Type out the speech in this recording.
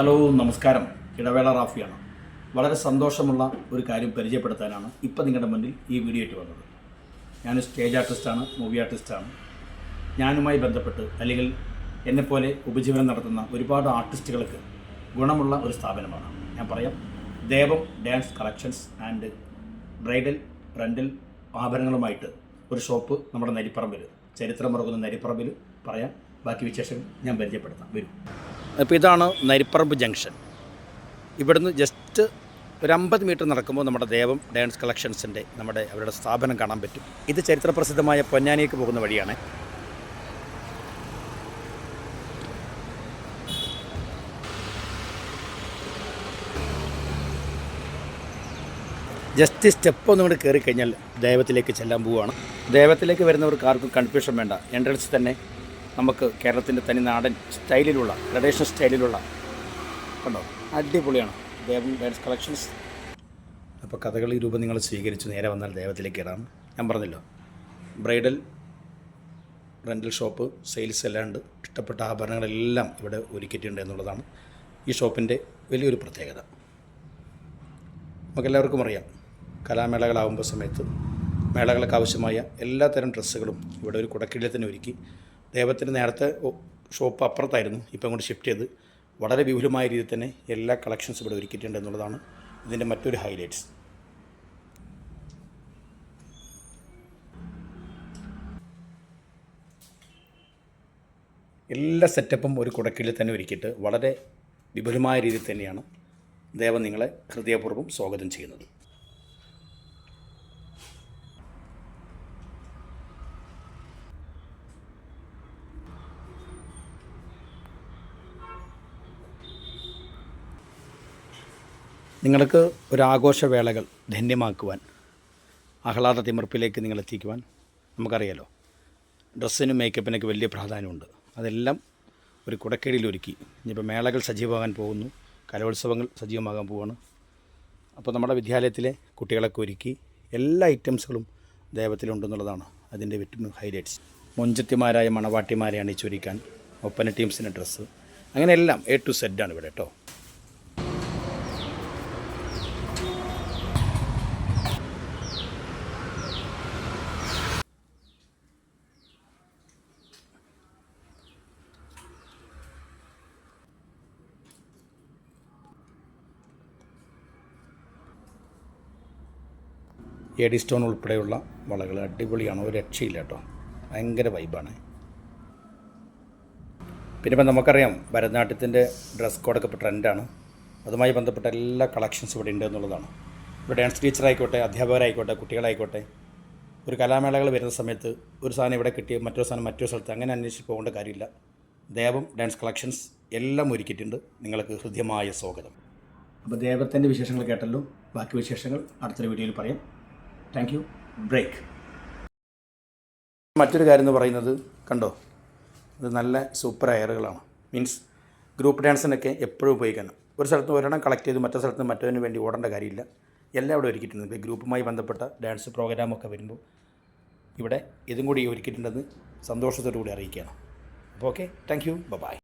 Hello നമസ്കാരം. ഇടവേള റാഫിയാണ്. വളരെ സന്തോഷമുള്ള ഒരു കാര്യം പരിചയപ്പെടുത്താനാണ് ഇപ്പം നിങ്ങളുടെ മുന്നിൽ ഈ വീഡിയോ ഇട്ട് വന്നത്. ഞാൻ സ്റ്റേജ് ആർട്ടിസ്റ്റാണ് മൂവി ആർട്ടിസ്റ്റാണ് ഞാനുമായി ബന്ധപ്പെട്ട് അല്ലെങ്കിൽ എന്നെപ്പോലെ ഉപജീവനം നടത്തുന്ന ഒരുപാട് ആർട്ടിസ്റ്റുകൾക്ക് ഗുണമുള്ള ഒരു സ്ഥാപനമാണ്. ഞാൻ പറയാം Devam dance collections and bridal rental ആഭരണങ്ങളുമായിട്ട് ഒരു ഷോപ്പ് നമ്മുടെ നരിപ്പറമ്പിൽ ചരിത്രമുറങ്ങുന്ന നരിപ്പറമ്പിൽ പറയാം. ബാക്കി വിശേഷം ഞാൻ പരിചയപ്പെടുത്താം. വരും. അപ്പോൾ ഇതാണ് നരിപ്പറമ്പ് ജംഗ്ഷൻ. ഇവിടുന്ന് ജസ്റ്റ് ഒരു അമ്പത് മീറ്റർ നടക്കുമ്പോൾ നമ്മുടെ ദേവം ഡാൻസ് കളക്ഷൻസിന്റെ നമ്മുടെ അവരുടെ സ്ഥാപനം കാണാൻ പറ്റും. ഇത് ചരിത്രപ്രസിദ്ധമായ പൊന്നാനിക്ക് പോകുന്ന വഴിയാണ്. ജസ്റ്റ് സ്റ്റെപ്പ് ഒന്നും കൂടി കയറി കഴിഞ്ഞാൽ ദൈവത്തിലേക്ക് ചെല്ലാൻ പോവുകയാണ്. ദൈവത്തിലേക്ക് വരുന്നവർക്ക് ആർക്കും കൺഫ്യൂഷൻ വേണ്ട. എൻട്രൻസ് തന്നെ നമുക്ക് കേരളത്തിന്റെ തനി നാടൻ സ്റ്റൈലിലുള്ള ട്രഡീഷണൽ സ്റ്റൈലിലുള്ള കണ്ടോ? അടിപൊളിയാണ്. Devan dance collections. അപ്പോൾ കഥകളി രൂപം നിങ്ങൾ സ്വീകരിച്ച് നേരെ വന്നാൽ ദേവത്തിലേക്ക് ഇടാം. ഞാൻ പറഞ്ഞല്ലോ ബ്രൈഡൽ റെന്റൽ ഷോപ്പ് സെയിൽസ് എല്ലാം ഉണ്ട് ഇഷ്ടപ്പെട്ട ആഭരണങ്ങളെല്ലാം ഇവിടെ ഒരുക്കിയിട്ടുണ്ട് എന്നുള്ളതാണ് ഈ ഷോപ്പിന്റെ വലിയൊരു പ്രത്യേകത. നമുക്കെല്ലാവർക്കും അറിയാം കലാമേളകളാവുമ്പോൾ സമയത്ത് മേളകൾക്ക് ആവശ്യമായ എല്ലാത്തരം ഡ്രസ്സുകളും ഇവിടെ ഒരു കുടക്കീഴിൽ തന്നെ ഒരുക്കി ദൈവത്തിന് നേരത്തെ ഷോപ്പ് അപ്പുറത്തായിരുന്നു. ഇപ്പം അങ്ങോട്ട് ഷിഫ്റ്റ് ചെയ്ത് വളരെ വിപുലമായ രീതിയിൽ തന്നെ എല്ലാ കളക്ഷൻസും ഇവിടെ ഒരുക്കിയിട്ടുണ്ട് എന്നുള്ളതാണ് ഇതിന്റെ മറ്റൊരു ഹൈലൈറ്റ്സ് എല്ലാ സെറ്റപ്പും ഒരു കുടക്കീഴിൽ തന്നെ ഒരുക്കിയിട്ട് വളരെ വിപുലമായ രീതിയിൽ തന്നെയാണ് ദേവൻ നിങ്ങളെ ഹൃദയപൂർവം സ്വാഗതം ചെയ്യുന്നത്. നിങ്ങൾക്ക് ഒരാഘോഷവേളകൾ ധന്യമാക്കുവാൻ ആഹ്ലാദ തിമിർപ്പിലേക്ക് നിങ്ങൾ എത്തിക്കുവാൻ നമുക്കറിയാലോ. ഡ്രസ്സിനും മേക്കപ്പിനൊക്കെ വലിയ പ്രാധാന്യമുണ്ട്. അതെല്ലാം ഒരു കുടക്കീഴിൽ ഒരുക്കി ഇനിയിപ്പോൾ മേളകൾ സജീവമാകാൻ പോകുന്നു. കലോത്സവങ്ങൾ സജീവമാകാൻ പോവാണ്. അപ്പോൾ നമ്മുടെ വിദ്യാലയത്തിലെ കുട്ടികളൊക്കെ ഒരുക്കി എല്ലാ ഐറ്റംസുകളും ദൈവത്തിലുണ്ടെന്നുള്ളതാണ് അതിന്റെ ഏറ്റവും ഹൈലൈറ്റ്സ്. മൊഞ്ചത്തിമാരായ മണവാട്ടിമാരെ അണിച്ചൊരുക്കാൻ ഒപ്പന ടീംസിന്റെ ഡ്രസ്സ്. അങ്ങനെയെല്ലാം എ ടു സെഡാണ് ഇവിടെ കേട്ടോ. എഡി സ്റ്റോൺ ഉൾപ്പെടെയുള്ള വളകൾ അടിപൊളിയാണ്. ഒരു രക്ഷയില്ല കേട്ടോ. ഭയങ്കര വൈബാണ് പിന്നെ ഇപ്പം നമുക്കറിയാം ഭരതനാട്യത്തിന്റെ ഡ്രസ് കോഡൊക്കെ ഇപ്പോൾ ട്രെൻഡാണ് അതുമായി ബന്ധപ്പെട്ട എല്ലാ കളക്ഷൻസ് ഇവിടെ ഉണ്ട് എന്നുള്ളതാണ്. ഇപ്പോൾ ഡാൻസ് ടീച്ചർ ആയിക്കോട്ടെ അധ്യാപകരായിക്കോട്ടെ കുട്ടികളായിക്കോട്ടെ ഒരു കലാമേളകൾ വരുന്ന സമയത്ത് ഒരു സാധനം ഇവിടെ കിട്ടി മറ്റൊരു സാധനം മറ്റൊരു സ്ഥലത്ത് അങ്ങനെ അന്വേഷിച്ച് പോകേണ്ട കാര്യമില്ല. ദേവം ഡാൻസ് കളക്ഷൻസ് എല്ലാം ഒരുക്കിയിട്ടുണ്ട്. നിങ്ങൾക്ക് ഹൃദ്യമായ സ്വാഗതം. അപ്പോൾ ദേവത്തിന്റെ വിശേഷങ്ങൾ കേട്ടല്ലോ. ബാക്കി വിശേഷങ്ങൾ അടുത്തൊരു വീഡിയോയിൽ പറയാം. താങ്ക് യു ബ്രേക്ക് മറ്റൊരു കാര്യം എന്ന് പറയുന്നത് കണ്ടോ? ഇത് നല്ല സൂപ്പർ അയറുകളാണ് മീൻസ് ഗ്രൂപ്പ് ഡാൻസിനൊക്കെ എപ്പോഴും ഉപയോഗിക്കണം. ഒരു സ്ഥലത്ത് ഒരെണ്ണം കളക്ട് ചെയ്ത് മറ്റേ സ്ഥലത്ത് മറ്റൊന്നിന് വേണ്ടി ഓടേണ്ട കാര്യമില്ല. എല്ലാം ഇവിടെ ഒരുക്കിയിട്ടുണ്ട്. ഇപ്പോൾ ഗ്രൂപ്പുമായി ബന്ധപ്പെട്ട ഡാൻസ് പ്രോഗ്രാമൊക്കെ വരുമ്പോൾ ഇവിടെ ഇതും കൂടി ഒരുക്കിയിട്ടുണ്ടെന്ന് സന്തോഷത്തോടു കൂടി അറിയിക്കുകയാണ്. അപ്പോൾ ഓക്കെ താങ്ക് യു ബൈ